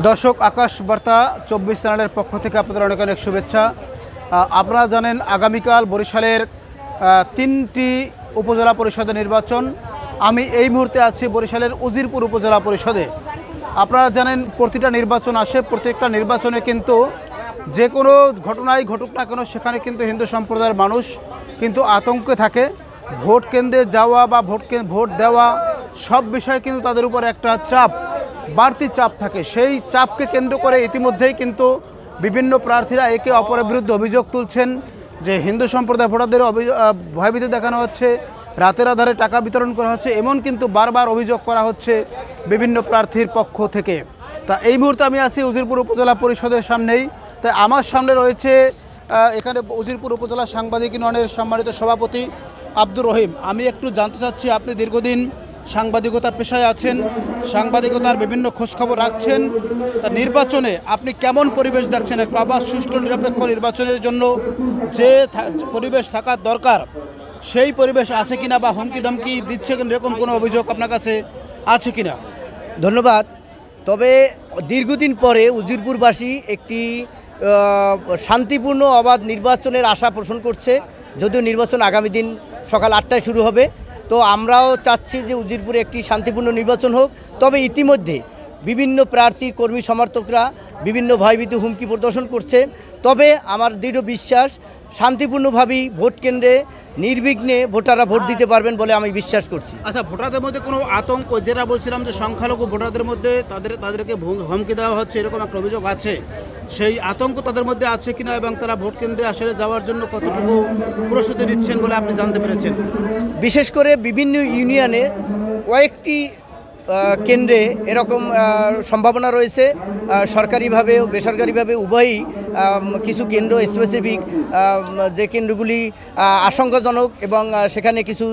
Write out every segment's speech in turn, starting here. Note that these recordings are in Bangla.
দর্শক, আকাশ বার্তা চব্বিশ চ্যানেলের পক্ষ থেকে আপনাদের অনেক অনেক শুভেচ্ছা। আপনারা জানেন আগামীকাল বরিশালের তিনটি উপজেলা পরিষদের নির্বাচন। আমি এই মুহূর্তে আছি বরিশালের উজিরপুর উপজেলা পরিষদে। আপনারা জানেন প্রতিটা নির্বাচন আসে, প্রত্যেকটা নির্বাচনে কিন্তু যে কোনো ঘটনাই ঘটুক না কেন, সেখানে কিন্তু হিন্দু সম্প্রদায়ের মানুষ কিন্তু আতঙ্কে থাকে। ভোট কেন্দ্রে যাওয়া বা ভোট ভোট দেওয়া সব বিষয়ে কিন্তু তাদের উপর একটা চাপ। বাড়তি চাপ থাকে। সেই চাপকে কেন্দ্র করে ইতিমধ্যেই কিন্তু বিভিন্ন প্রার্থীরা একে অপরের বিরুদ্ধে অভিযোগ তুলছেন যে হিন্দু সম্প্রদায় ভোটারদের ভয়ভীতি দেখানো হচ্ছে, রাতের আধারে টাকা বিতরণ করা হচ্ছে, এমন কিন্তু বারবার অভিযোগ করা হচ্ছে বিভিন্ন প্রার্থীর পক্ষ থেকে। তা এই মুহূর্তে আমি আছি উজিরপুর উপজেলা পরিষদের সামনেই। তাই আমার সামনে রয়েছে এখানে উজিরপুর উপজেলা সাংবাদিক ইউনিয়নের সম্মানিত সভাপতি আব্দুর রহিম। আমি একটু জানতে চাচ্ছি, আপনি দীর্ঘদিন সাংবাদিকতা পেশায় আছেন, সাংবাদিকতার বিভিন্ন খোঁজখবর রাখছেন। তা নির্বাচনে আপনি কেমন পরিবেশ দেখছেন? এক বাবা সুষ্ঠু, নিরপেক্ষ নির্বাচনের জন্য যে পরিবেশ থাকার দরকার, সেই পরিবেশ আছে কিনা বা হুমকি ধমকি দিচ্ছে কিনা, এরকম কোনো অভিযোগ আপনার কাছে আছে কিনা? ধন্যবাদ। তবে দীর্ঘদিন পরে উজিরপুরবাসী একটি শান্তিপূর্ণ অবাধ নির্বাচনের আশা পোষণ করছে। যদিও নির্বাচন আগামী দিন সকাল আটটায় শুরু হবে। তো আমরাও চাচ্ছি যে উজিরপুরে একটি শান্তিপূর্ণ নির্বাচন হোক। তবে ইতিমধ্যে বিভিন্ন প্রার্থী, কর্মী, সমর্থকরা বিভিন্ন ভয়ভীতি হুমকি প্রদর্শন করছে তবে আমার দৃঢ় বিশ্বাস, শান্তিপূর্ণভাবেই ভোট কেন্দ্রে নির্বিঘ্নে ভোটাররা ভোট দিতে পারবেন বলে আমি বিশ্বাস করছি। আচ্ছা ভোটারদের মধ্যে কোনো আতঙ্ক? যেটা বলছিলাম যে সংখ্যালঘু ভোটারদের মধ্যে তাদের, তাদেরকে হুমকি দেওয়া হচ্ছে, এরকম একটা অভিযোগ আছে। সেই আতঙ্ক তাদের মধ্যে আছে কিনা এবং তারা ভোট কেন্দ্রে আসলে যাওয়ার জন্য কতটুকু প্রস্তুতি নিচ্ছেন বলে আপনি জানতে পেরেছেন? বিশেষ করে বিভিন্ন ইউনিয়নে কয়েকটি কেন্দ্রে এরকম সম্ভাবনা রয়েছে। সরকারিভাবে বেসরকারিভাবে উভয়ই কিছু কেন্দ্র স্পেসিফিক যে কেন্দ্রগুলি আশঙ্কাজনক এবং সেখানে কিছু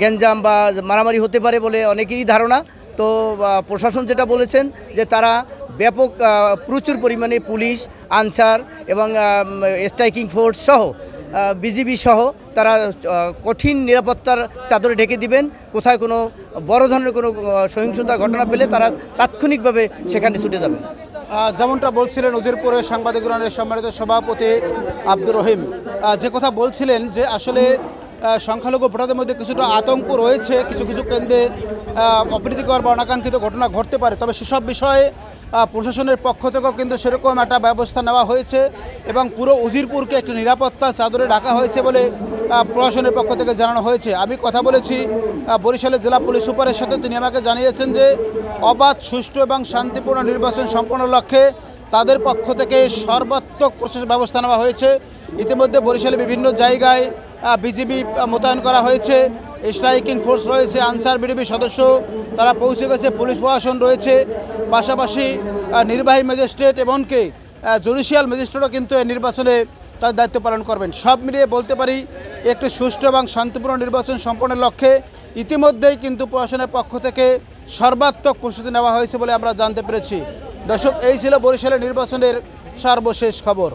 গ্যাঞ্জাম বা মারামারি হতে পারে বলে অনেকেরই ধারণা। তো প্রশাসন যেটা বলেছেন যে তারা ব্যাপক প্রচুর পরিমাণে পুলিশ, আনসার এবং স্ট্রাইকিং ফোর্স সহ বিজিবি সহ তারা কঠিন নিরাপত্তার চাদরে ঢেকে দিবেন। কোথায় কোনো বড় ধরনের কোনো সহিংসতা ঘটনা পেলে তারা তাৎক্ষণিকভাবে সেখানে ছুটে যাবেন যেমনটা বলছিলেন উজিরপুরের সাংবাদিক সম্মানিত সভাপতি আব্দুর রহিম যে কথা বলছিলেন যে আসলে সংখ্যালঘু ভোটারদের মধ্যে কিছুটা আতঙ্ক রয়েছে, কিছু কিছু কেন্দ্রে অপ্রীতিকর বা অনাকাঙ্ক্ষিত ঘটনা ঘটতে পারে। তবে সেসব বিষয়ে প্রশাসনের পক্ষ থেকেও কিন্তু সেরকম একটা ব্যবস্থা নেওয়া হয়েছে এবং পুরো উজিরপুরকে একটি নিরাপত্তা চাদরে ডাকা হয়েছে বলে প্রশাসনের পক্ষ থেকে জানানো হয়েছে। আমি কথা বলেছি বরিশালের জেলা পুলিশ সুপারের সাথে। তিনি আমাকে জানিয়েছেন যে, অবাধ, সুষ্ঠু এবং শান্তিপূর্ণ নির্বাচন সম্পন্ন লক্ষ্যে তাদের পক্ষ থেকে সর্বাত্মক প্রসেস ব্যবস্থা নেওয়া হয়েছে। ইতিমধ্যে বরিশালে বিভিন্ন জায়গায় বিজিবি মোতায়েন করা হয়েছে। স্ট্রাইকিং ফোর্স রয়েছে, আনসার বিডিবি সদস্য তারা পৌঁছে গেছে, পুলিশ প্রশাসন রয়েছে। পাশাপাশি নির্বাহী ম্যাজিস্ট্রেট এমনকি জুডিশিয়াল ম্যাজিস্ট্রেটও কিন্তু এই নির্বাচনে তার দায়িত্ব পালন করবেন। সব মিলিয়ে বলতে পারি, একটি সুষ্ঠু এবং শান্তিপূর্ণ নির্বাচন সম্পন্নের লক্ষ্যে ইতিমধ্যেই কিন্তু প্রশাসনের পক্ষ থেকে সর্বাত্মক প্রস্তুতি নেওয়া হয়েছে বলে আমরা জানতে পেরেছি। দর্শক, এই ছিল বরিশালের নির্বাচনের সর্বশেষ খবর।